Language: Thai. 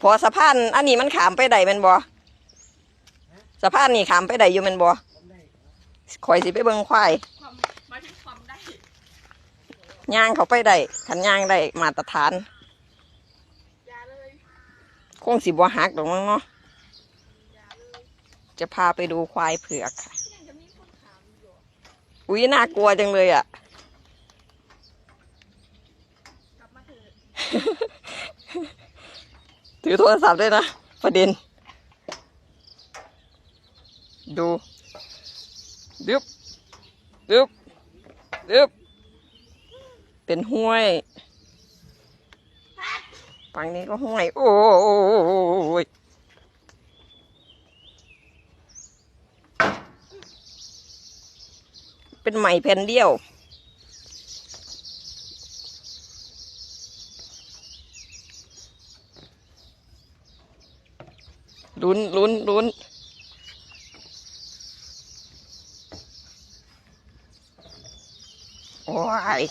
พอสะพานอันนี้มันขามไปได้แมันบ่สะพานนี่ขามไปไดอยู่แมันบ่ข่อยสิไปเบิ่งควายความหมายถึงความได้ย่างเขาไปได้ขันย่างได้มาตรฐาน อยาเลยคงสิบ่หักดอกมั้งเนาะ อยาเลยจะพาไปดูควายเผือกค่ะยังจะมีคนถามอยู่อุ้ยน่ากลัวจังเลยอะ กลับมาเถอะ ถือโทรศัพท์ด้วยนะ ประเด็น ดูดึบดึบดึบเป็นห้วย ฝั่งนี้ก็ห้วย โอ้ยเป็นไหมแผ่นเดียว ลุ้นลุ้นลุ้นโอ้ย